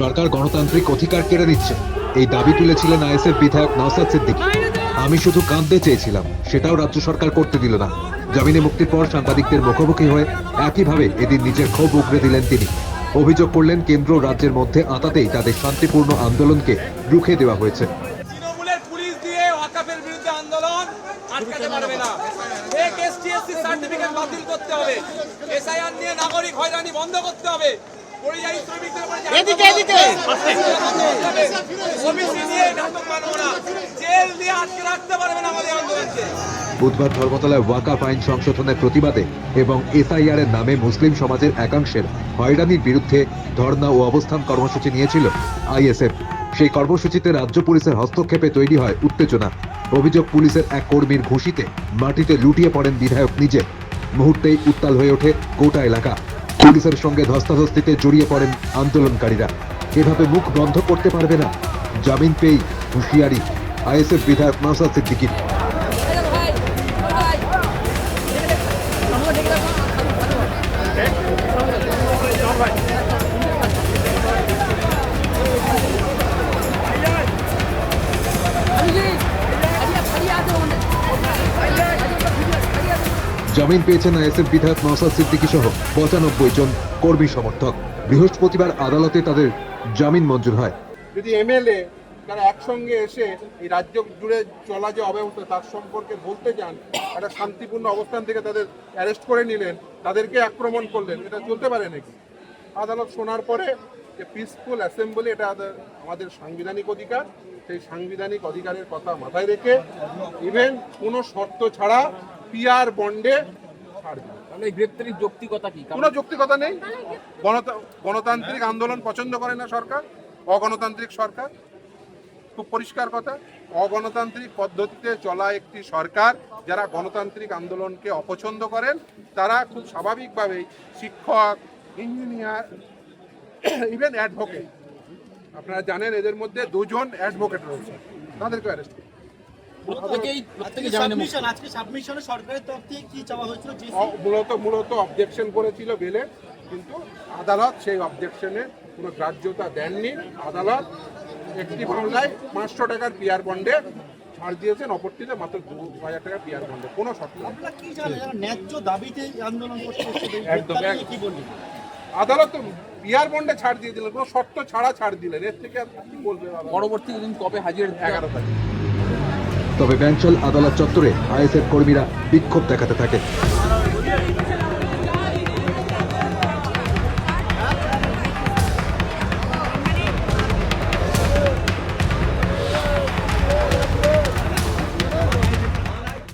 সরকার গণতান্ত্রিক অধিকার কেড়ে নিচ্ছে। এই দাবি তুলেছিলেন আইএসএফ বিধায়ক নওসাদ সিদ্দিকী। আমি শুধু কাঁদতে চেয়েছিলাম, সেটাও রাজ্য সরকার করতে দিল না। জামিনে মুক্তির পর সাংবাদিকদের মুখোমুখি হয়ে একইভাবে এদিন নিজের ক্ষোভ উগড়ে দিলেন তিনি। অভিযোগ করলেন, কেন্দ্র রাজ্যের মধ্যে আতাতেই তাদের শান্তিপূর্ণ আন্দোলনকে রুখে দেওয়া হয়েছে। আটকাতে পারবে না। সার্টিফিকেট বাতিল করতে হবে। এসআইআর নিয়ে নাগরিক হয়রানি বন্ধ করতে হবে। এদিকে, এদিকে। বুধবার ধর্মতলায় ওয়াকাফ আইন সংশোধনের প্রতিবাদে এবং এসআইআর এর নামে মুসলিম সমাজের একাংশের হয়রানির বিরুদ্ধে ধর্ণা ও অবস্থান কর্মসূচি নিয়েছিল আইএসএফ। সেই কর্মসূচিতে রাজ্য পুলিশের হস্তক্ষেপে তৈরি হয় উত্তেজনা। অভিযোগ পুলিশের এক কর্মীর ঘুষিতে মাটিতে লুটিয়ে পড়েন বিধায়ক নিজে। মুহূর্তেই উত্তাল হয়ে ওঠে গোটা এলাকা। পুলিশের সঙ্গে ধস্তাধস্তিতে জড়িয়ে পড়েন আন্দোলনকারীরা। এভাবে মুখ বন্ধ করতে পারবে না। জামিন পেয়ে হুঁশিয়ারি। আইএসএফ বিধায়ক নওসাদ সিদ্দিকীর। জামিন পেয়েছেন আইএসএফ বিধায়ক নওসাদ সিদ্দিকী সহ পঁচানব্বই জন কর্মী সমর্থক। বৃহস্পতিবার আদালতে তাদের জামিন মঞ্জুর হয়। যদি এমএলএ তারা একসঙ্গে এসে এই রাজ্য জুড়ে চলা যে অব্যবস্থা তার সম্পর্কে বলতে চান, একটা শান্তিপূর্ণ অবস্থান থেকে তাদের অ্যারেস্ট করে নিলেন, তাদেরকে আক্রমণ করলেন, এটা চলতে পারে নাকি? আদালত শোনার পরে যে পিসফুল অ্যাসেম্বলি এটা আমাদের সাংবিধানিক অধিকার, সেই সাংবিধানিক অধিকারের কথা মাথায় রেখে ইভেন কোনো শর্ত ছাড়া পিআর বন্ডে তাহলে গ্রেপ্তারির যৌক্তিকতা কি? কোনো যৌক্তিকতা নেই? গণতান্ত্রিক আন্দোলন পছন্দ করে না সরকার? অগণতান্ত্রিক সরকার? খুব পরিষ্কার কথা। অগণতান্ত্রিক পদ্ধতিতে চলা একটি সরকার যারা গণতান্ত্রিক আন্দোলনকে অপছন্দ করেন তারা খুব স্বাভাবিকভাবেই শিক্ষক ইঞ্জিনিয়ার ইভেন অ্যাডভোকেট আপনারা জানেন এদের মধ্যে দুজন অ্যাডভোকেট রয়েছে তাদেরকে অ্যারেস্ট প্রত্যেকেই প্রত্যেকে জামিনে মুক্ত। আজকে সাবমিশনে সরকারের তরফ থেকে কি চাওয়া হয়েছিল? মূলত মূলত অবজেকশন করেছিল বেলে কিন্তু আদালত সেই অবজেকশনে কোনো গ্রাহ্যতা দেননি। আদালত একটি মামলায় পাঁচশো টাকার পিয়ার বন্ডে ছাড় দিয়েছেন অপরটিতে মাত্র দু হাজার টাকার পিয়ার বন্ডে কোনো শর্ত নেই। আপনারা কি জানেন ন্যায্য দাবিতে আন্দোলন একদম, আদালত পিয়ার বন্ডে ছাড় দিয়ে দিলেন কোনো শর্ত ছাড়া ছাড় দিলেন এর থেকে আর কি বলবে পরবর্তী দিন কবে হাজির এগারো তারিখ। তবে ব্যাঞ্চল আদালত চত্বরে আইএসএফ কর্মীরা বিক্ষোভ দেখাতে থাকে।